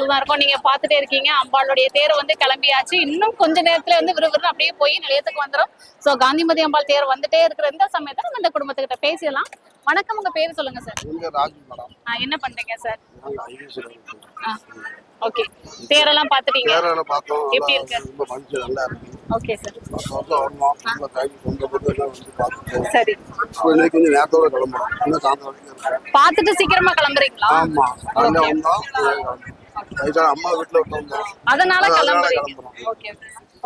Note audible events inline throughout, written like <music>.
இடத்துல தான் இருக்கோம். நீங்க பாத்துட்டே இருக்கீங்க. அம்பாளுடைய தேர் வந்து கிளம்பியாச்சு. இன்னும் கொஞ்ச நேரத்துல வந்து விறுவிறுன்னு அப்படியே போய் நிலையத்துக்கு வந்துரும். சோ காந்திமதி அம்பாள் தேர் வந்துட்டே இருக்கிற இந்த சமயத்துல நம்ம இந்த குடும்பத்துக்கிட்ட பேசலாம் வணக்கம். உங்க பேர் சொல்லுங்க சார் என்ன பண்றீங்க சார் ஓகே தேரெல்லாம் பாத்துட்டீங்க எப்படி இருக்கு? Okay sir. சரி கொஞ்சம் நேரத்தோட கிளம்புறோம். பாத்துட்டு சீக்கிரமா கிளம்புறீங்களா? ஆமா. அம்மா வீட்டுல விட்டு வந்தோம் அதனால கிளம்புறீங்க. ஓகே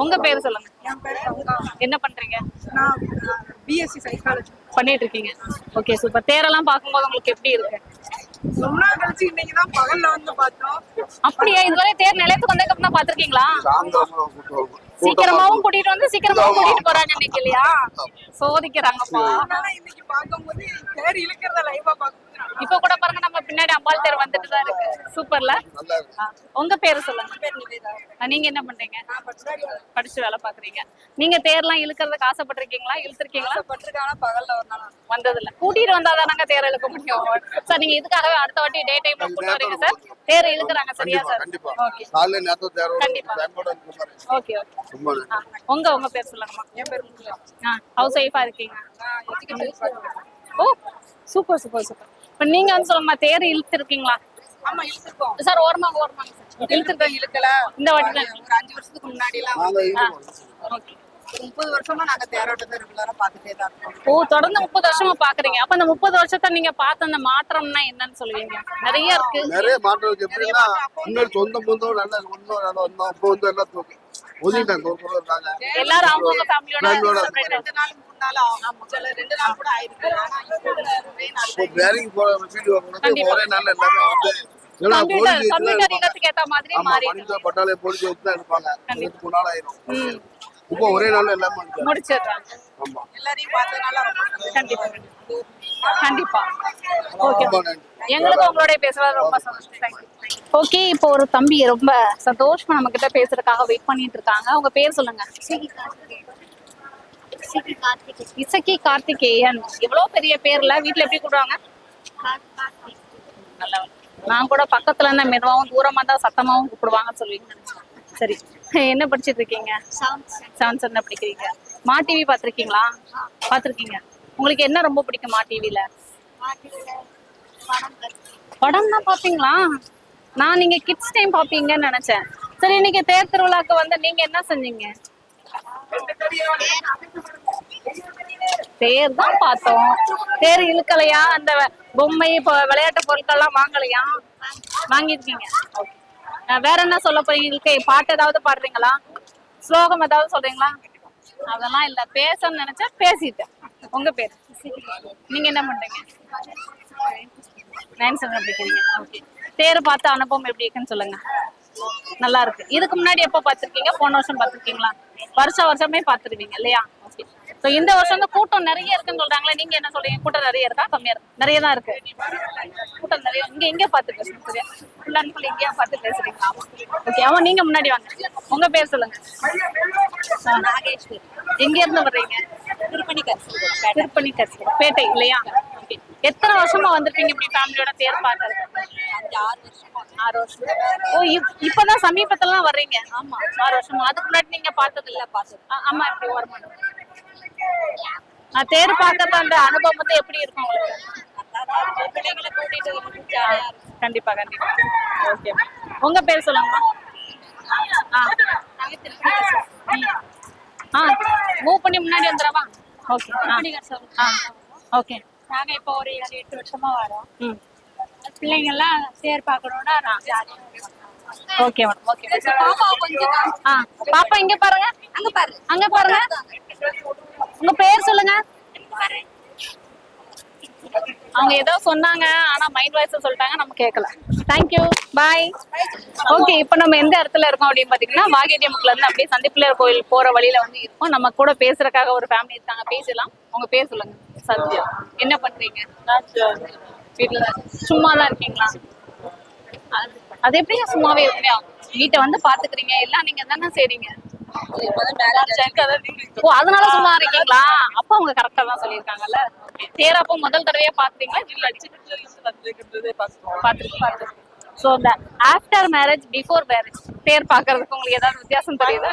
உங்க பேர் சொல்லுங்க. என் பேர் கங்கா என்ன பண்றீங்க? நான் பிஎஸ்சி சைக்காலஜி பண்ணிட்டு இருக்கீங்க ஓகே சூப்பர் தேரெல்லாம் பார்க்கும்போது உங்களுக்கு எப்படி இருக்கு? ரொம்ப நாள் கழிச்சு இன்னைக்கு தான் பகல்ல வந்து பார்த்தோம். அப்படியா? இதுவரை தேர் நிலையத்துக்கு வந்ததுக்கு அப்புறம் பாத்திருக்கீங்களா சீக்கிரமாவும் கூட்டிட்டு வந்து சீக்கிரமாவும் கூட்டிட்டு போறாங்க இன்னைக்கு இல்லையா? சோதிக்கிறாங்கப்பா. அதனால இன்னைக்கு பார்க்கும்போது தேர் இழுக்கிறத லைவா பார்க்கும்போது இப்ப கூட பாருங்க நம்ம பின்னாடி அம்பாள் தேர் வந்துட்டு தான் இருக்கு. சூப்பர்ல. உங்க பேரு சொல்லுங்க. நீங்க என்ன பண்றீங்க? படிச்சு வேலை பாக்குறீங்க. நீங்க தேர்லாம் இழுக்கிறதுக்கு ஆசைப்பட்டிருக்கீங்களா? இழுத்துருக்கீங்களா? பகல்ல வந்தது இல்ல கூட்டிட்டு வந்தா தானங்க தேர் இழுக்க முடியும். சார் நீங்க இதுக்காகவே அடுத்த வாட்டி டே டைம்ல கூட்டு வரீங்க சார். தேர் இழுக்குறாங்க சரியா சார்? கண்டிப்பா. ஓகே. ஓகே உங்க உங்க பேர் சொல்லுங்கம்மா. என் பேர் ஹவுஸ் ஒய்ஃபா இருக்கீங்க? ஓ சூப்பர் சூப்பர் சூப்பர். நீங்க வந்து சொல்லுங்க தேர் இழுத்து இருக்கீங்களா ஆமா இழுத்துருக்கோம். சார் ஓரமா ஓரமாங்க சார். இழுத்துருக்கோம் இழுக்கல. இந்த வாட்டி தான் ஒரு அஞ்சு வருஷத்துக்கு முன்னாடி எல்லாம் ஓகே. முப்பது வருஷமா நாங்க தேரோட்டத்தை ரெகுலரா பார்த்துட்டே தான் இருக்கோம். ஓ தொடர்ந்து முப்பது வருஷமா பாக்குறீங்க அப்ப அந்த முப்பது வருஷத்தை நீங்க பார்த்த அந்த மாற்றம்னா என்னன்னு சொல்லுவீங்க? நிறைய இருக்கு. நிறைய மாற்றம் இருக்கு எப்படின்னா முன்னாடி சொந்த பந்தம் நல்லா ஒன்றும் நல்லா வந்தோம் இப்போ வந்து எல்லாம் தூக்கி. ஒதுக்கிட்டாங்க எல்லாரும் அவங்கவுங்க ஃபேமிலியோட ரெண்டு நாள் மூணு நாள் ஆகும். சில ரெண்டு நாள் கூட ஆயிருக்கு. ஆனா இப்போ ஒரே நாள் இப்போ வேலைக்கு போற வீடு வரவங்களுக்கு ஒரே நாள் எல்லாமே வந்து ஏன்னா கம்ப்யூட்டர் போலீஸ் தான் இருப்பாங்க. மூணு நாள் ஆயிரும். இப்போ ஒரே நாள் எல்லாமே. முடிச்சிடுறாங்க. ஆமா. எல்லாரையும் பார்த்ததுனால ரொம்ப சந்தோஷம். கண்டிப்பா. ஓகே எங்களுக்கு உங்களுடைய பேசுறது ரொம்ப சந்தோஷம். ஓகே இப்போ ஒரு தம்பி ரொம்ப சந்தோஷமா நம்ம கிட்ட பேசுறதுக்காக வெயிட் பண்ணிட்டு இருக்காங்க. உங்க பேர் சொல்லுங்க. இசக்கி கார்த்திகேயன். எவ்வளவு பெரிய பேர்ல வீட்ல எப்படி நல்லவன். நான் கூட பக்கத்துல இருந்தா மெதுவாவும் தூரமா தான் சத்தமாவும் கூப்பிடுவாங்கன்னு சொல்லுவீங்க சரி. என்ன படிச்சிட்டு இருக்கீங்க? செவன்த் ஸ்டாண்டர்ட் படிக்கிறீங்க. மா டிவி பாத்திருக்கீங்களா பாத்திருக்கீங்க உங்களுக்கு என்ன ரொம்ப பிடிக்கும் மா டிவில படம் தான் பாப்பீங்களா நான் நீங்க கிட்ஸ் டைம் பாப்பீங்கன்னு நினைச்சேன். சரி இன்னைக்கு தேர் திருவிழாக்கு வந்து நீங்க என்ன செஞ்சீங்க? தேர் தான் பார்த்தோம். தேர் இழுக்கலையா? அந்த பொம்மை இப்போ விளையாட்டு பொருட்கள்லாம் வாங்கலையா? வாங்கியிருக்கீங்க. வேற என்ன சொல்ல போறீங்க? பாட்டு ஏதாவது பாடுறீங்களா? ஸ்லோகம் ஏதாவது சொல்றீங்களா? அதெல்லாம் இல்ல. பேசணும்னு நினைச்சா பேசிட்டேன். உங்க பேர்? நீங்க என்ன பண்றீங்க? நைன் செவன் படிக்கிறீங்க ஓகே தேர் பார்த்த அனுபவம் எப்படி இருக்குன்னு சொல்லுங்க. நல்லா இருக்கு. இதுக்கு முன்னாடி எப்போ பார்த்திருக்கீங்க? போன வருஷம் பார்த்திருக்கீங்களா? வருஷம் வருஷமே பார்த்துருவீங்க இல்லையா? ஓகே ஸோ இந்த வருஷம் வந்து கூட்டம் நிறைய இருக்குன்னு சொல்றாங்களே நீங்க என்ன சொல்றீங்க? கூட்டம் நிறைய இருக்கா? கம்மியா இருக்கு? நிறைய தான் இருக்கு. கூட்டம் நிறைய. இங்க எங்க பார்த்து பேசுறீங்க சரியா? ஃபுல் அண்ட் ஃபுல் எங்கேயா பார்த்து பேசுறீங்களா? ஓகே அவன் நீங்க முன்னாடி வாங்க. உங்க பேர் சொல்லுங்க. நாகேஸ்வரி எங்க இருந்து வர்றீங்க? திருப்பணி திருப்பணி பேட்டை இல்லையா? Okay. எத்தனை வருஷமா வந்திருப்பீங்க இப்படி ஃபேமிலியோட தேர் பார்க்கறது ஆறு வருஷம். ஓ இப்- இப்பதான் சமீபத்துல தான் வர்றீங்க? ஆமா ஆறு வருஷமா. அதுக்கு முன்னாடி நீங்க பார்த்தது இல்ல பார்த்தது ஆமா இப்படி வர தேர் பார்க்கறது அந்த அனுபவம் வந்து எப்படி இருக்கும் உங்களுக்கு? கண்டிப்பா கண்டிப்பா. ஓகே. உங்க பேர் சொல்லுங்க. ஆ. மூவ் பண்ணி முன்னாடி வந்துடவா? ஓகே. ஆ ஓகே. நாங்க இப்போ ஒரு ஏழு எட்டு வருஷமா வரோம். பிள்ளைங்க எல்லாம் நான் ஜாலியா ஓகே மேடம் ஓகே. ஆ பாப்பா இங்க பாருங்க. அங்க பாருங்க அங்க பாருங்க. உங்க பேர் சொல்லுங்க. அவங்க ஏதோ சொன்னாங்க ஆனா மைண்ட் வாய்ஸ் சொல்லிட்டாங்க நம்ம கேட்கல தேங்க்யூ பாய் ஓகே இப்போ நம்ம எந்த இடத்துல இருக்கோம் அப்படின்னு பாத்தீங்கன்னா வாகேடியமுக்குல இருந்து அப்படியே சந்திப்பிள்ளையார் கோயில் போற வழியில வந்து இருக்கோம். நம்ம கூட பேசுறதுக்காக ஒரு ஃபேமிலி இருக்காங்க. பேசலாம். உங்க பேர் சொல்லுங்க சத்யா என்ன பண்றீங்க? வீட்டுல சும்மா தான் இருக்கீங்களா? அது- அது எப்படிங்க சும்மாவே இருப்பீங்க வீட்டை வந்து பாத்துக்கிறீங்க? எல்லாம் நீங்க தானே செய்றீங்க? ஓ அதனால சும்மா இருக்கீங்களா அப்ப அவங்க கரெக்டா தான் சொல்லியிருக்காங்கல்ல? தேர் அப்போ முதல் தடவையா பாத்துறீங்களா இல்ல பாத்துருக்கு சோ இந்த ஆஃப்டர் மேரேஜ் பிஃபோர் மேரேஜ் தேர் பாக்குறதுக்கு உங்களுக்கு ஏதாவது வித்தியாசம் தெரியுதா?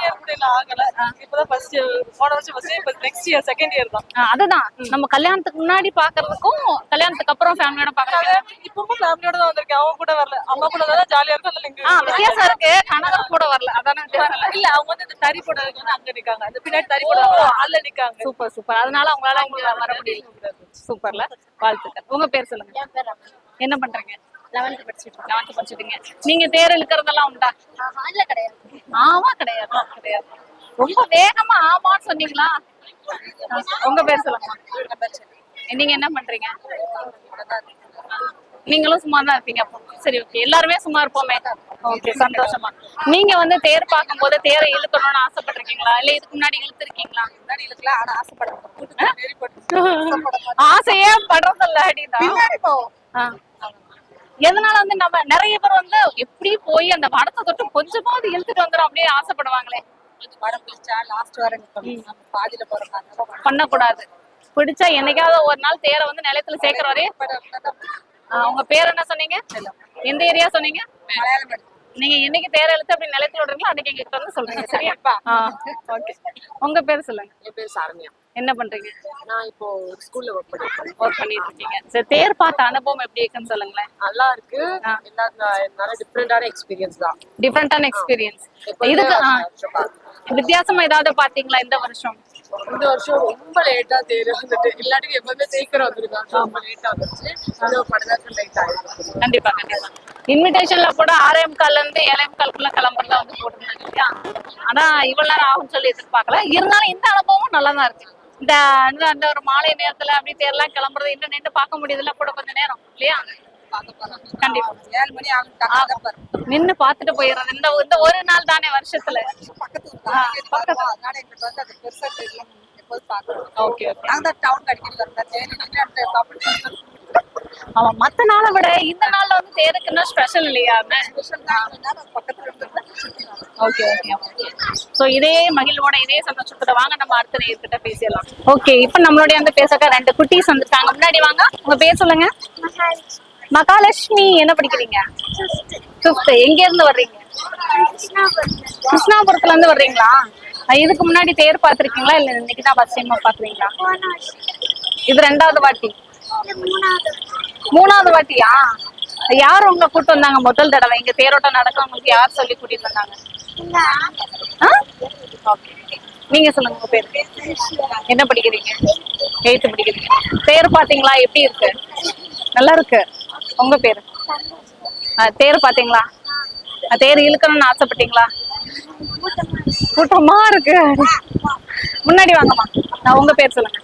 அதுதான். நம்ம கல்யாணத்துக்கு முன்னாடி பாக்குறதுக்கும் கல்யாணத்துக்கு அப்புறம் ஃபேமிலியோட பாக்குறதுக்கும் இப்பவும் ஃபேமிலியோட தான் வந்திருக்கேன். அவங்க கூட வரல. அம்மா கூட தான் ஜாலியா இருக்கும் ஆ வித்தியாசம் இருக்கு. கணவர் கூட வரல. அதான வித்தியாசம் இல்ல? அவங்க வந்து இந்த தறி வந்து அங்க நிக்காங்க. அந்த பின்னாடி தறி போடுறாங்க அதுல நிக்காங்க. சூப்பர் சூப்பர் அதனால உங்களால இங்க வர முடியல. சூப்பர்ல வாழ்த்துக்கள். உங்க பேர் சொல்லுங்க. என்ன பண்றீங்க? லெவன்த் படிச்சிட்டு லெவன்த் படிச்சிட்டீங்க நீங்க தேர் இழுக்கிறதெல்லாம் உண்டா? இல்ல கிடையாது. ஆமா கிடையாது. கிடையாது ரொம்ப வேகமா ஆமான்னு சொன்னீங்களா? உங்க பேர் சொல்லுங்க. நீங்க என்ன பண்றீங்க? நீங்களும் சும்மா தான் இருப்பீங்க அப்போ. சரி ஓகே எல்லாருமே சும்மா இருப்போமே. ஓகே சந்தோஷமா. நீங்க வந்து தேர் பார்க்கும்போது தேரை இழுக்கணும்னு ஆசைப்பட்டிருக்கீங்களா? இல்ல இதுக்கு முன்னாடி இழுத்துருக்கீங்களா? முன்னாடி இருக்கலாம் ஆனா ஆசைப்படுறேன் ஆசையே படுறதில்ல அடிதான். எதனால வந்து நம்ம நிறைய பேர் வந்து எப்படி போய் அந்த படத்தை தொட்டு கொஞ்சமாவது இழுத்துட்டு வந்துடும் அப்படியே ஆசைப்படுவாங்களே. படம் பிடிச்சா லாஸ்ட் வர பாதியில போறோம்? பண்ணக்கூடாது. பிடிச்சா என்னைக்காவது ஒரு நாள் தேரை வந்து நிலத்துல சேர்க்கிற வரையே உங்க பேர் என்ன சொன்னீங்க? எந்த ஏரியா சொன்னீங்க? நீங்க என்னைக்கு தேரை இழுத்து அப்படி நிலத்துல விடுறீங்களோ அன்னைக்கு எங்க வந்து சொல்றீங்க சரியா? <laughs> ஓகே உங்க பேர் சொல்லுங்க. என் பேர் சாரண்யா என்ன பண்றீங்க? நான் இப்போ ஸ்கூல்ல ஒர்க் பண்ணிருக்கேன் ஒர்க் பண்ணிட்டு இருக்கீங்க. சரி தேர் பார்த்த அனுபவம் எப்படி இருக்குன்னு சொல்லுங்களேன். நல்லா இருக்கு. எல்லா நிறைய டிஃப்ரெண்டான எக்ஸ்பீரியன்ஸ் தான். டிஃப்ரெண்டான எக்ஸ்பீரியன்ஸ் இதுக்கு. வித்தியாசமா ஏதாவது பாத்தீங்களா இந்த வருஷம்? இந்த வருஷம் ரொம்ப லேட்டா தேர் வந்துட்டு இல்லாட்டி எப்பவுமே சீக்கிரம் வந்துருக்காங்க ரொம்ப லேட்டா வந்துச்சு இந்த படத்துக்கு லேட் ஆயிருக்கு கண்டிப்பா கண்டிப்பா. இன்விடேஷன்ல கூட ஆறே முக்கால்ல இருந்து ஏழே முக்காலுக்குள்ள கிளம்புறதா வந்து போட்டிருந்தாங்க இல்லையா? ஆனா இவ்வளவு நேரம் ஆகும்னு சொல்லி எதிர்பார்க்கல. இருந்தாலும் இந்த அனுபவமும் நல்லா தான் இருக்கு. இந்த அந்த ஒரு மாலை நேரத்துல அப்படி தேர்லாம் கிளம்புறது இன்னும் நின்று பார்க்க முடியுதுல்ல கூட கொஞ்ச நேரம் இல்லையா? நின்னு பார்த்துட்டு போயிடுறது. இந்த இந்த ஒரு நாள் தானே வருஷத்துல. Okay okay. ஆமா மத்த நாளை விட இந்த நாள்ல வந்து தேருக்கு இன்னும் ஸ்பெஷல் இல்லையா. ஓகே ஓகே சோ இதே மகிழ்வோட இதே சந்தோஷத்தோட வாங்க நம்ம அடுத்த நேர்கிட்ட பேசிடலாம். ஓகே இப்போ நம்மளுடைய வந்து பேசக்க ரெண்டு குட்டீஸ் வந்திருக்காங்க முன்னாடி வாங்க. உங்க பேர் சொல்லுங்க. மகாலட்சுமி. என்ன படிக்கிறீங்க? ஃபிஃப்த் எங்க இருந்து வர்றீங்க? கிருஷ்ணாபுரத்துல இருந்து வர்றீங்களா? இதுக்கு முன்னாடி தேர் பார்த்திருக்கீங்களா? இல்ல இன்னைக்கு தான் ஃபர்ஸ்ட் டைம் பாக்குறீங்களா இது ரெண்டாவது வாட்டி. மூணாவது வாட்டியா? யார் உங்களை கூட்டு வந்தாங்க? முதல் தடவை. இங்க தேரோட்டம் நடக்கும் உங்களுக்கு யார் சொல்லி கூட்டிட்டு வந்தாங்க? ஆ? நீங்க சொல்லுங்க உங்க பேரு. என்ன படிக்கிறீங்க? எயித்து படிக்கிறீங்க. தேர் பாத்தீங்களா எப்படி இருக்கு? நல்லா இருக்கு. உங்க பேரு? ஆ, தேர் பாத்தீங்களா ஆ, தேர் இழுக்கணும்னு ஆசைப்பட்டீங்களா? கூட்டமா இருக்கு. முன்னாடி வாங்கம்மா. நான் உங்க பேர் சொல்லுங்க.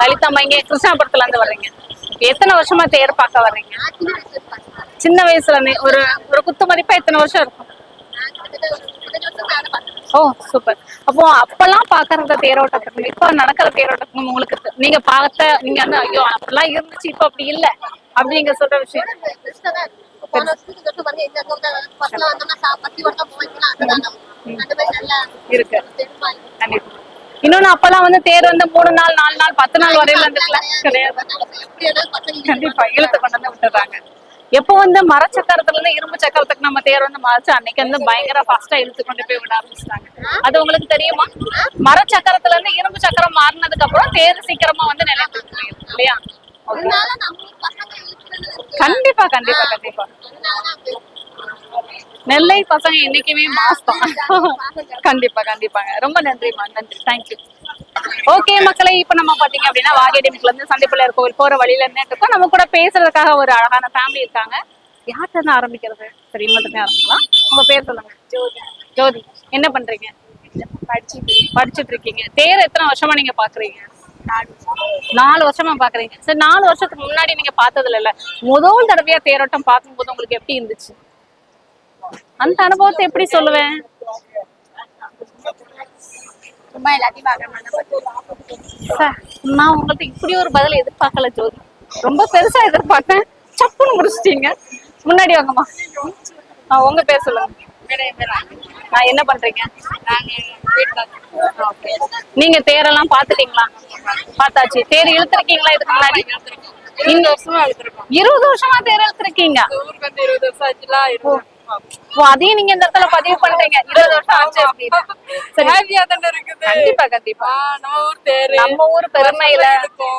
லலிதாம்மா இங்க கிருஷ்ணாபுரத்துல இருந்து வர்றீங்க. எத்தனை வருஷமா தேர் பார்க்க வர்றீங்க? சின்ன வயசுல ஒரு ஒரு குத்து மதிப்பா எத்தனை வருஷம் இருக்கும்? ஓ சூப்பர். அப்போ அப்பெல்லாம் பாக்குற தேரோட்டத்துக்கு இப்ப நடக்கிற தேரோட்டத்துக்கு உங்களுக்கு நீங்க பார்த்த நீங்க வந்து ஐயோ அப்படிலாம் இருந்துச்சு இப்ப அப்படி இல்ல. அப்படி நீங்க சொல்ற விஷயம். இருக்கு. இன்னொன்னு அப்பெல்லாம் வந்து தேர் வந்து மூணு நாள் நாலு நாள் பத்து நாள் வரையில இருந்துக்கலாம் கிடையாது. கண்டிப்பா இழுத்து கொண்டு வந்து விட்டுறாங்க. எப்போ வந்து மரச்சக்கரத்துல இருந்து இரும்பு சக்கரத்துக்கு நம்ம தேர் வந்து மாறிச்சு அன்னைக்கு வந்து பயங்கர ஃபாஸ்டா இழுத்து கொண்டு போய் விட ஆரம்பிச்சிட்டாங்க. அது உங்களுக்கு தெரியுமா? மரச்சக்கரத்துல இருந்து இரும்பு சக்கரம் மாறினதுக்கு அப்புறம் தேர் சீக்கிரமா வந்து போயிடும் இல்லையா. கண்டிப்பா கண்டிப்பா கண்டிப்பா. நெல்லை பசங்க என்னைக்குமே மாஸ் தான் கண்டிப்பா கண்டிப்பாங்க. ரொம்ப நன்றிமா நன்றி. தேங்க்யூ ஓகே மக்களை இப்ப நம்ம பாத்தீங்க அப்படின்னா வாகேடிமிக்ல இருந்து சந்திப்பிள்ளையார் கோவில் போற வழியில இருந்தே இருக்கோம். நம்ம கூட பேசுறதுக்காக ஒரு அழகான ஃபேமிலி இருக்காங்க. யார்கிட்ட இருந்து ஆரம்பிக்கிறது? சரி மட்டும் ஆரம்பிக்கலாம். உங்க பேர் சொல்லுங்க. ஜோதி. ஜோதி. என்ன பண்றீங்க? படிச்சுட்டு படிச்சுட்டு இருக்கீங்க. தேர் எத்தனை வருஷமா நீங்க பாக்குறீங்க? நாலு வருஷமா. பாக்குறீங்க. சரி நாலு வருஷத்துக்கு முன்னாடி நீங்க பார்த்ததுல இல்ல. முதல் தடவையா தேரோட்டம் பார்க்கும்போது உங்களுக்கு எப்படி இருந்துச்சு? அந்த அனுபவத்தை எப்படி சொல்லுவேன்? நான் உங்களுக்கு இப்படி ஒரு பதில் எதிர்பார்க்கல ஜோதி. ரொம்ப பெருசா எதிர்பார்த்தேன். சப்புன்னு முடிச்சிட்டீங்க. முன்னாடி வாங்கம்மா. ஆ, உங்க பேர் சொல்லுங்க. நான் என்ன பண்றீங்க. நீங்க தேரெல்லாம் பாத்துட்டீங்களா பார்த்தாச்சு. தேர் இழுத்துருக்கீங்களா இதுக்கு முன்னாடி? இருபது வருஷமா இருபது வருஷமா தேர் இழுத்துருக்கீங்க. அதையும் நீங்க இந்த இடத்துல பதிவு பண்றீங்க. இருபது வருஷம் ஆச்சு ஹாப்பியா தானே இருக்குது. கண்டிப்பா கண்டிப்பா. நம்ம ஊர் தேரு நம்ம ஊர் பெருமையில.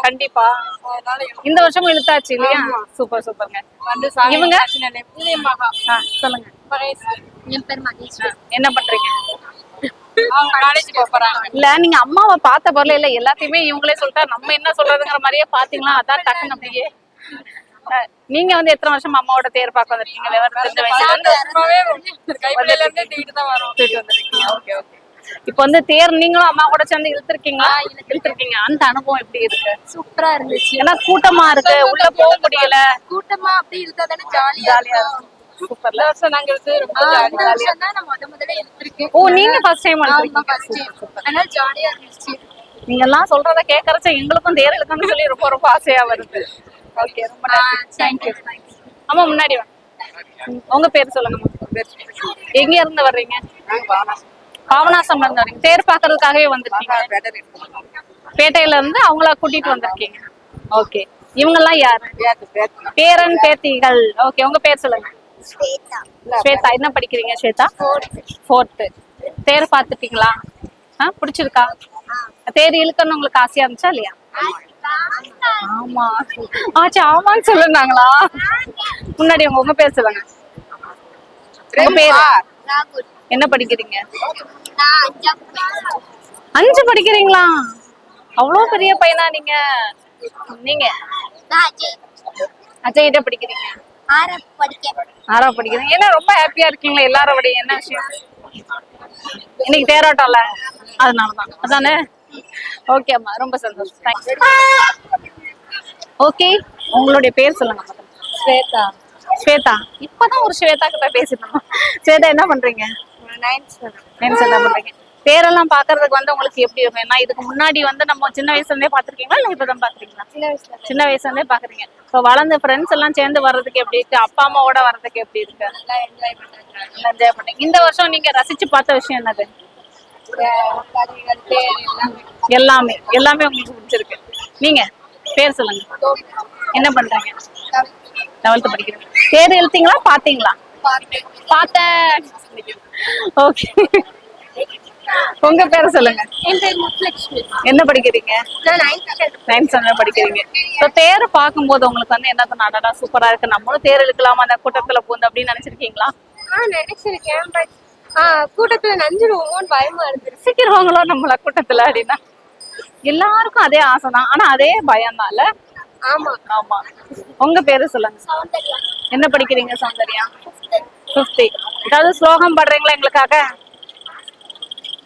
கண்டிப்பா. இந்த வருஷமும் இழுத்தாச்சு இல்லையா? சூப்பர் சூப்பர்ங்க. இவங்க? சொல்லுங்க. என் பேர் என்ன பண்றீங்க? அவங்க காலேஜ் போறாங்க. இல்ல நீங்க அம்மாவை பார்த்த பொருள் இல்ல. எல்லாத்தையுமே இவங்களே சொல்லிட்டா நம்ம என்ன சொல்றதுங்கிற மாதிரியே பாத்தீங்களா அதான் டக்குன்னு அப்படியே. நீங்க வந்து எத்தனை வருஷம் அம்மாவோட தேர் பார்க்க வந்திருக்கீங்க? விவரம் தெரிஞ்ச வயசுல இப்போ வந்து தேர் நீங்களும் அம்மா கூட சேர்ந்து இழுத்துருக்கீங்களா? இழுத்துருக்கீங்க. அந்த அனுபவம் எப்படி இருக்கு? சூப்பரா இருந்துச்சு. ஏன்னா கூட்டமா இருக்கு. உள்ள போக முடியல. கூட்டமா அப்படி இருந்தா தானே ஜாலியா சூப்பர்ல வருஷம் நாங்க ஓ நீங்க ஃபர்ஸ்ட் டைம் அதனால ஜாலியா இருந்துச்சு. நீங்க எல்லாம் சொல்றத கேட்கறச்ச எங்களுக்கும் தேர் இழுக்கணும்னு சொல்லி ரொம்ப ரொம்ப ஆசையா வருது. ஓகே ரொம்ப தேங்க்யூ ஆமா முன்னாடி வாங்க உங்க பேர் சொல்லுங்க எங்க இருந்து வர்றீங்க? பாவனாசம் இருந்து வர்றீங்க தேர் பாக்குறதுக்காகவே வந்திருக்கீங்க. பேட்டையில இருந்து அவங்கள கூட்டிட்டு வந்திருக்கீங்க. ஓகே. இவங்க எல்லாம் யாரு பேரன் பேத்திகள். ஓகே உங்க பேர் சொல்லுங்க. ஸ்வேதா. என்ன படிக்கிறீங்க ஸ்வேதா? ஃபோர்த்து தேர் பார்த்துட்டீங்களா ஆ பிடிச்சிருக்கா? தேர் இழுக்கணும் உங்களுக்கு ஆசையா இருந்துச்சா இல்லையா? ஆமா. ஆச்சு ஆமான்னு சொல்லுனாங்களா முன்னாடி உங்க உங்க பேர் சொல்லுங்க. உங்க பேர்? ராகுல் என்ன படிக்கிறீங்க. அஞ்சு படிக்கிறீங்களா? அவ்வளவு பெரிய பையனா நீங்க? நீங்க? அஜய். கிட்ட படிக்கிறீங்க? ஆறா படிக்கிறீங்க. ஏன்னா ரொம்ப ஹாப்பியா இருக்கீங்களா எல்லாரோட என்ன விஷயம்? இன்னைக்கு தேரோட்டம்ல? அதனாலதான். அதானே? ஓகே அம்மா ரொம்ப சந்தோஷம். ஓகே உங்களுடைய பேர் சொல்லுங்க. ஸ்வேதா. ஸ்வேதா. இப்பதான் ஒரு ஸ்வேதா கிட்ட பேசிட்டோம். ஸ்வேதா என்ன பண்றீங்க? பண்றீங்க. பேரெல்லாம் பாக்குறதுக்கு வந்து உங்களுக்கு எப்படி இருக்கும்? ஏன்னா இதுக்கு முன்னாடி வந்து நம்ம சின்ன வயசுல இருந்தே பாத்திருக்கீங்களா இல்ல இப்பதான் பாக்குறீங்களா சின்ன வயசுல. இருந்தே பாக்குறீங்க இப்போ வளர்ந்த ஃப்ரெண்ட்ஸ் எல்லாம் சேர்ந்து வர்றதுக்கு எப்படி இருக்கு? அப்பா அம்மாவோட வர்றதுக்கு எப்படி இருக்கு? நல்லா என்ஜாய் பண்ணாங்க. இந்த வருஷம் நீங்க ரசிச்சு பார்த்த விஷயம் என்னது? எல்லாமே எல்லாமே உங்களுக்கு பிடிச்சிருக்கு. நீங்க பேர் சொல்லுங்க. என்ன பண்றீங்க? லெவல்த் படிக்கிறீங்க தேர் எழுத்தீங்களா பாத்தீங்களா பார்த்தேன். ஓகே உங்க பேரை சொல்லுங்க. பேர் என்ன படிக்கிறீங்க? நான் நைன்த் ஸ்டாண்டர்ட் படிக்கிறீங்க. ஸோ தேரை பார்க்கும்போது உங்களுக்கு வந்து என்ன நடடா சூப்பரா இருக்கு. நம்மளும் தேர் இழுக்கலாமா அந்த கூட்டத்துல பூந்து அப்படின்னு நினைச்சிருக்கீங்களா? நினைச்சிருக்கேன் கூட்டத்துல நஞ்சிடுவோமோன்னு பயமா இருந்துச்சு சிக்கிடுவாங்களோ நம்மள கூட்டத்துல அப்படின்னா? எல்லாருக்கும் அதே ஆசை தான் ஆனா அதே பயம் தான் ஆமா. ஆமா. உங்க பேரு சொல்லுங்க. சௌந்தர்யா. என்ன படிக்கிறீங்க சௌந்தர்யா? ஃபிஃப்டி ஏதாவது ஸ்லோகம் பாடுறீங்களா எங்களுக்காக?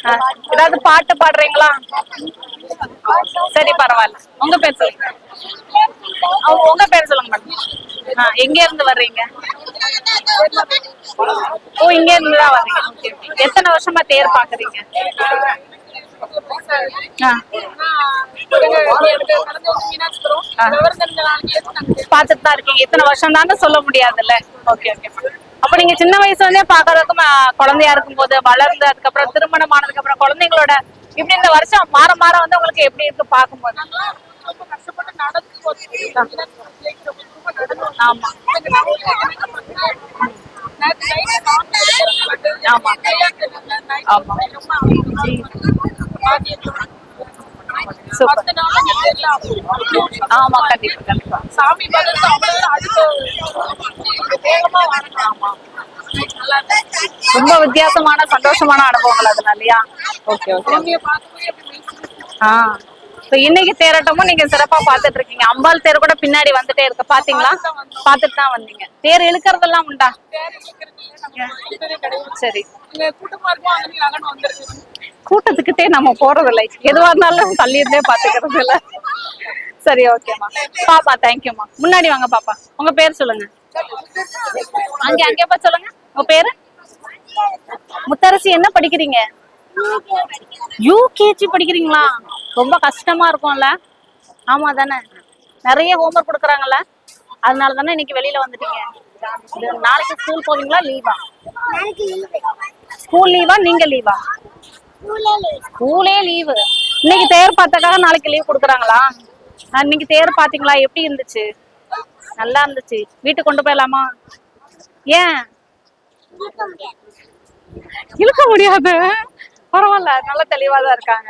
ஆ, ஏதாவது பாட்டு பாடுறீங்களா? சரி பரவாயில்ல. உங்க பேர் சொல்லுங்க. அவங்க- உங்க பேர் சொல்லுங்க மேடம். ஆ எங்க இருந்து வர்றீங்க? ஓ இங்க இருந்து தான் வர்றீங்க Okay, okay. எத்தனை வருஷமா தேர் பாக்குறீங்க? ஆ. பார்த்துட்டு தான் இருக்கீங்க. இத்தனை வருஷம் தானே சொல்ல முடியாதுல்ல. Okay okay. அப்ப நீங்க சின்ன வயசுல இருந்தே பாக்குறதுக்கு குழந்தையா இருக்கும் போது வளர்ந்து அதுக்கப்புறம் திருமணம் ஆனதுக்கு அப்புறம் குழந்தைங்களோட இப்படி இந்த வருஷம் மாற மாற வந்து உங்களுக்கு எப்படி இருக்கு பார்க்கும்போது? ஆமா. ஆமா கண்டிப்பா கண்டிப்பா. சாமி ரொம்ப வித்தியாசமான சந்தோஷமான அனுபவங்கள் அதனால இல்லையா? ஓகே ஓகே குழந்தைய இப்போ இன்னைக்கு தேரோட்டமும் நீங்க சிறப்பா பார்த்துட்டு இருக்கீங்க. அம்பாள் தேர் கூட பின்னாடி வந்துட்டே இருக்கு. பாத்தீங்களா? பார்த்துட்டு தான் வந்தீங்க. தேர் இழுக்கறதெல்லாம் உண்டா? சரி. கூட்டத்துக்கிட்டே நம்ம போறது இல்லை எதுவா இருந்தாலும் தள்ளியிருந்தே பாத்துக்கிறது இல்ல சரி ஓகேம்மா. பாப்பா தேங்க்யூம்மா முன்னாடி வாங்க பாப்பா. உங்க பேர் சொல்லுங்க. அங்கே அங்கே பா சொல்லுங்க. உங்க பேரு? முத்தரசி என்ன படிக்கிறீங்க? யூகேஜி படிக்கிறீங்களா? ரொம்ப கஷ்டமா இருக்கும்ல. ஆமா தானே. நிறைய ஹோம்ஒர்க் கொடுக்குறாங்கல்ல. அதனால தானே இன்னைக்கு வெளியில வந்துட்டீங்க. நாளைக்கு ஸ்கூல் போவீங்களா லீவா ஸ்கூல் லீவா நீங்க லீவா ஸ்கூலே லீவு இன்னைக்கு தேர் பார்த்தக்காக நாளைக்கு லீவ் கொடுக்குறாங்களா? அன்னைக்கு தேர் பாத்தீங்களா எப்படி இருந்துச்சு? நல்லா இருந்துச்சு. வீட்டுக்கு கொண்டு போயிடலாமா? ஏன்? இழுக்க முடியாது. பரவாயில்ல நல்ல தெளிவா தான் இருக்காங்க.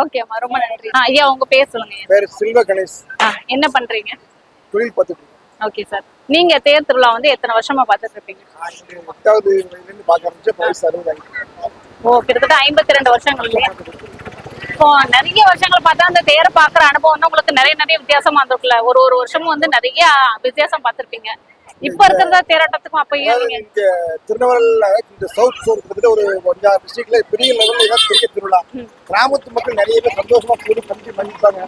ஓகேம்மா ரொம்ப நன்றி. ஐயா உங்க பேர் சொல்லுங்க பேர் செல்வ கணேஷ். என்ன பண்றீங்க? தொழில் பார்த்துட்டு ஓகே சார் நீங்க தேர் திருவிழா வந்து எத்தனை வருஷமா பார்த்துட்டு இருப்பீங்க? எட்டாவது ஓ கிட்டத்தட்ட ஐம்பத்தி ரெண்டு வருஷங்கள் இப்போ நிறைய வருஷங்கள் பார்த்தா அந்த தேரை பார்க்குற அனுபவம் வந்து உங்களுக்கு நிறைய நிறைய வித்தியாசமா இருந்திருக்குல்ல ஒரு ஒரு வருஷமும் வந்து நிறைய வித்தியாசம் பார்த்திருப்பீங்க. இப்ப இருக்கிறதா தேரோட்டத்துக்கும் அப்ப ஏன் திருநெல்வேலியில இந்த சவுத் சோன் கிட்டத்தட்ட ஒரு அஞ்சாறு டிஸ்ட்ரிக்ட்ல பெரிய லெவல்ல பெரிய திருவிழா. கிராமத்து மக்கள் நிறைய பேர் சந்தோஷமா கூடி கஞ்சி மன்னிப்பாங்க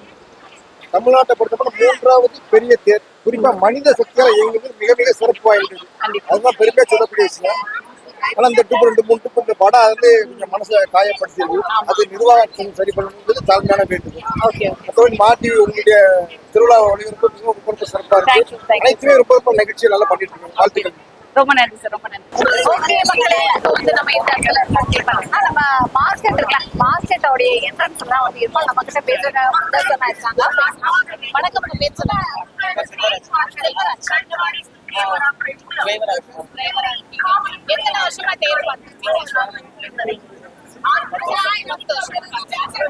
தமிழ்நாட்டை பொறுத்தவரை மூன்றாவது பெரிய தேர் குறிப்பா மனித சக்தியால இயங்குது மிக மிக சிறப்பு வாய்ந்தது. அதுதான் பெருமையா சொல்லக்கூடிய விஷயம். ஆனா இந்த ட்ரிப் ரெண்டு மூணு இந்த படம் வந்து கொஞ்சம் மனசை காயப்படுத்தியது அது நிர்வாகம் சரி பண்ணணுங்கிறது தாழ்மையான வேண்டுகோள். ஓகே மற்றபடி மாட்டி உங்களுடைய திருவிழா மிகவும் ரொம்ப ரொம்ப சிறப்பா Thank you, இருக்கு. அனைத்துமே ரொம்ப ரொம்ப நிகழ்ச்சியை நல்லா பண்ணிட்டு இருக்கீங்க. வாழ்த்துக்கள். ரொம்ப நன்றி சார் ரொம்ப நன்றி. ஓகே மக்களே இப்போ வந்து நம்ம இந்த இடத்துல நம்ம மார்க்கெட் இருக்குல்ல மார்க்கெட்டோடைய என்ட்ரன்ஸ் வந்து இருக்கும் நம்ம கிட்ட முதல்வனா இருக்காங்க. வணக்கம் உங்க பேர் சொல்லுங்க. எத்தனை வருஷமா தேர் பார்த்துருக்கீங்க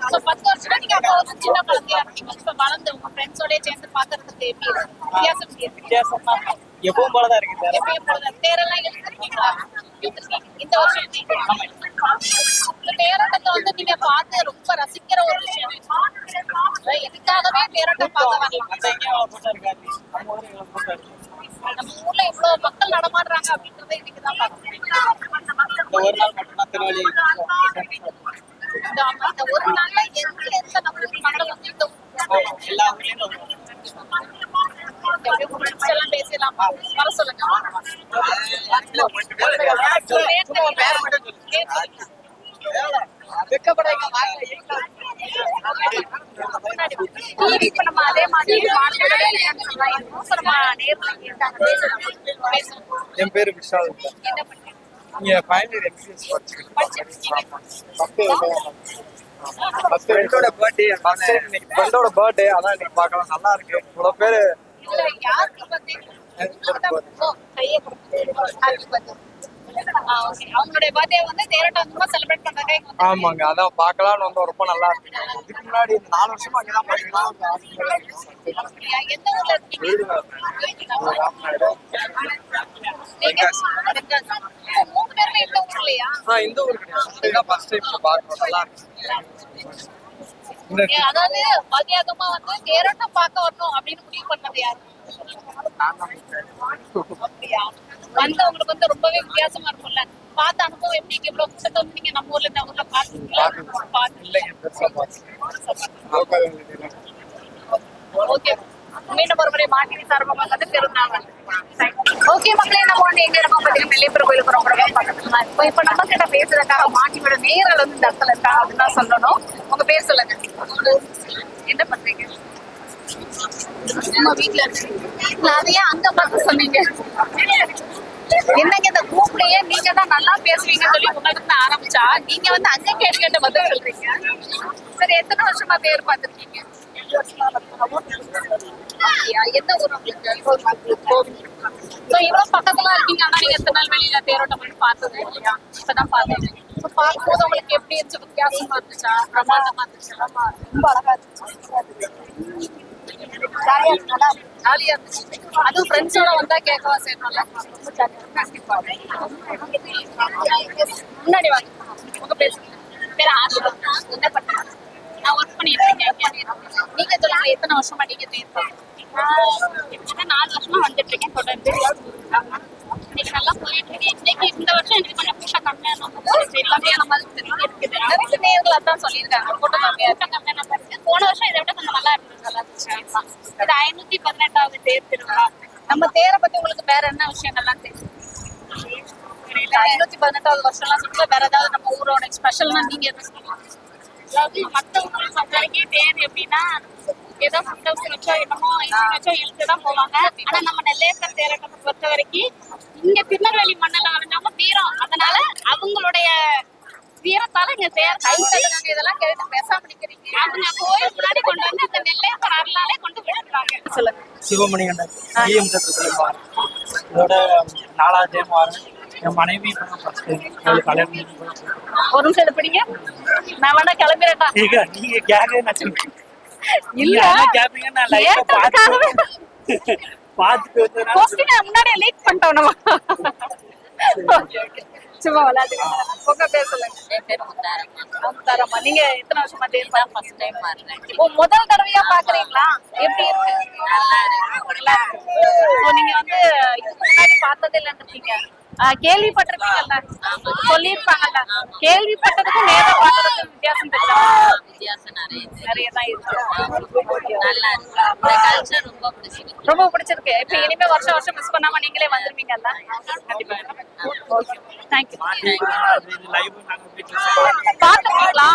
So, பத்து வருஷமா நீங்க அப்போ வந்து சின்ன குழந்தையா இருந்தீங்க இப்ப வளர்ந்து உங்க ஃப்ரெண்ட்ஸோட சேர்ந்து பாக்குறதுக்கு எப்படி? வித்தியாசமா எப்பவும் போலதான் இருக்கு சார் எப்பயும் போல தேரெல்லாம் இழுத்துருக்கீங்களா? இந்த வருஷம் எப்படி? தேரோட்டத்தை வந்து நீங்க பார்த்து ரொம்ப ரசிக்கிற ஒரு விஷயம் எதுக்காகவே இதுக்காகவே தேரோட்டம் பார்க்க வரலாம் டிவி இப்ப நம்ம அதே மாதிரி. என் பேரு விஷால்? இங்க ஃபைனல் படிச்சுக்கிட்டு ஃப்ரெண்டோட பர்த்டே ஃப்ரெண்டோட பர்த்டே அதான் இன்னைக்கு பார்க்கலாம். நல்லா இருக்கு. இவ்வளவு பேரு. அவங்களுடைய பர்த்டே வந்து தேரோட்டமா செலிப்ரேட் பண்றதுக்காக ஆமாங்க அதான் பார்க்கலாம்னு வந்து ரொம்ப நல்லா இருக்கு இதுக்கு முன்னாடி நாலு வருஷமா அங்கதான் படிக்கலாம் எந்த ஊர்ல மூணு பேருமே இந்த ஊர்லயா ஆ இந்த ஊர் கிடையாது ஃபர்ஸ்ட் டைம் நல்லா இருக்கு அதாவது மதியாகமா வந்து தேரோட்டம் பார்க்க வரணும் அப்படின்னு முடிவு பண்ணது யாரு? வந்தவங்களுக்கு வந்து ரொம்பவே வித்தியாசமா இருக்கும்ல. பார்த்த அனுபவம் எப்படி இருக்கு? இவ்வளவு கூட்டத்தை வந்து நீங்க நம்ம ஊர்ல இந்த ஊர்ல பாத்தீங்களா பாத்து இல்லைங்க பெருசா பார்த்து ஓகே. மீண்டும் ஒரு முறை மாட்டி சார்பாக வந்து. பெருநாள் ஓகே மக்களே நம்ம வந்து எங்க இருக்கோம் பாத்தீங்கன்னா நெல்லியப்பர் கோயிலுக்கு ரொம்ப ரொம்ப பக்கத்துல இப்போ நம்ம கிட்ட பேசுறதுக்காக மாட்டியோட நேரில் வந்து இந்த இடத்துல இருக்காங்க அப்படின்னு தான் சொல்லணும். உங்க பேர் சொல்லுங்க. நம்ம வீட்ல இருக்கீங்க அதையே அங்க பார்த்து சொன்னீங்க. என்னங்க இந்த குரூப்லயே நீங்க தான் நல்லா பேசுவீங்கன்னு சொல்லி உங்ககிட்ட ஆரம்பிச்சா நீங்க வந்து அங்க கேட்டு கேட்டு பதில் சொல்றீங்க. சரி எத்தனை வருஷமா பேர் பார்த்திருக்கீங்க? அப்படியா? எந்த ஊர் உங்களுக்கு? So, இவ்வளவு பக்கத்துல இருக்கீங்க. ஆனா நீங்க எத்தனை நாள் வெளியில தேரோட்டம் பண்ணி பார்த்தது இல்லையா? இப்பதான் பார்த்தீங்க So, பார்க்கும்போது உங்களுக்கு எப்படி இருந்துச்சு? வித்தியாசமா இருந்துச்சா? பிரமாண்டமா இருந்துச்சா? ரொம்ப அழகா இருந்துச்சு. ஜாலியா இருந்துச்சு. அதுவும் ஃப்ரெண்ட்ஸோட வந்தா கேட்கவா செய்யணும்ல? கண்டிப்பா. முன்னாடி வாங்க. உங்க பேசுங்க பேர் ஆஷா என்ன பண்றீங்க? நான் ஒர்க் பண்ணிட்டு இருக்கேன். நீங்க சொல்லுங்க எத்தனை வருஷமா நீங்க தேர்ந்தேன் நாலு வருஷமா வந்துட்டு இருக்கேன். தொடர்ந்து. இன்னைக்கு நல்லா போயிட்டு இருக்கு இன்னைக்கு இந்த வருஷம் எனக்கு கொஞ்சம் கூட்டம் கம்மியா இருந்தது கம்மியான மாதிரி தெரியுது இருக்குது நிறைய நேர்கள் அதான் சொல்லியிருக்காங்க கூட்டம் கம்மியா இருக்கு கம்மியான மாதிரி இருக்கு போன வருஷம் இதை விட கொஞ்சம் நல்லா இருந்தது நல்லா இருந்துச்சு இது ஐநூத்தி பதினெட்டாவது தேர் திருவிழா நம்ம தேரை பத்தி உங்களுக்கு வேற என்ன விஷயங்கள்லாம் தெரியும்? ஐநூத்தி பதினெட்டாவது வருஷம்லாம் சொல்லுங்க வேற ஏதாவது நம்ம ஊரோட ஸ்பெஷல்னா நீங்க எதுவும் சொல்லுங்க. அதாவது மத்த ஊர்ல பொறுத்த வரைக்கும் தேர் எப்படின்னா ஏதோ சந்தோஷம் வச்சோ என்னமோ இசை வச்சோ இழுத்து தான் போவாங்க. ஆனா நம்ம நெல்லையப்பர் தேரோட்டத்தை பொறுத்த வரைக்கும் இங்க திருநெல்வேலி மண்ணில் வரைஞ்சவங்க வீரம். அதனால அவங்களுடைய வீரத்தால இங்க தேர் கை தட்டுறாங்க இதெல்லாம் கேட்டு பேசாம நிக்கிறீங்க அவங்க கோயில் முன்னாடி கொண்டு வந்து அந்த நெல்லை அருளாலே கொண்டு விட்டுறாங்க சொல்லுங்க. பிஎம் சட்டத்தில் இதோட நாலாவது டைம் வரேன் என் மனைவி கல்யாணம். ஒரு நிமிஷம் இதை பிடிங்க. நான் வேணா கிளம்பிடட்டா? நீங்க கேட்கவே நான். இல்ல கேட்பீங்க நான் முன்னாடியே லீக் பண்ணிட்டோம் நம்ம. ஓகே ஓகே சும்மா விளையாடுங்க உங்க பேர் சொல்லுங்க. என் பேர் முத்தாரம்மா. முத்தாரம்மா. நீங்க எத்தனை வருஷமா தேர் தான் ஃபர்ஸ்ட் டைம் வர்றேன் இப்போ முதல் தடவையா பாக்குறீங்களா எப்படி இருக்கு? நல்லா இருக்கு. நல்லா இருக்கு. நீங்க வந்து இதுக்கு முன்னாடி பார்த்தது இல்லைன்றீங்க கேள்விப்பட்டிருப்பீங்கல்ல? சொல்லியிருப்பாங்கல்ல? கேள்விப்பட்டதுக்கும் நேரா பார்த்ததுக்கும் வித்தியாசம் வித்தியாசம் நிறைய இருக்கு. நிறைய தான் இருக்கு. நல்லா இருக்கு. கல்ச்சர் ரொம்ப பிடிச்சிருக்கு. ரொம்ப பிடிச்சிருக்கு. இப்ப இனிமே வருஷம் வருஷம் மிஸ் பண்ணாம நீங்களே வந்துருவீங்கல்ல? கண்டிப்பா. ஓகே தேங்க்யூ அது இந்த லைவ் நாங்க வீட்டுல பாத்துருக்கீங்களா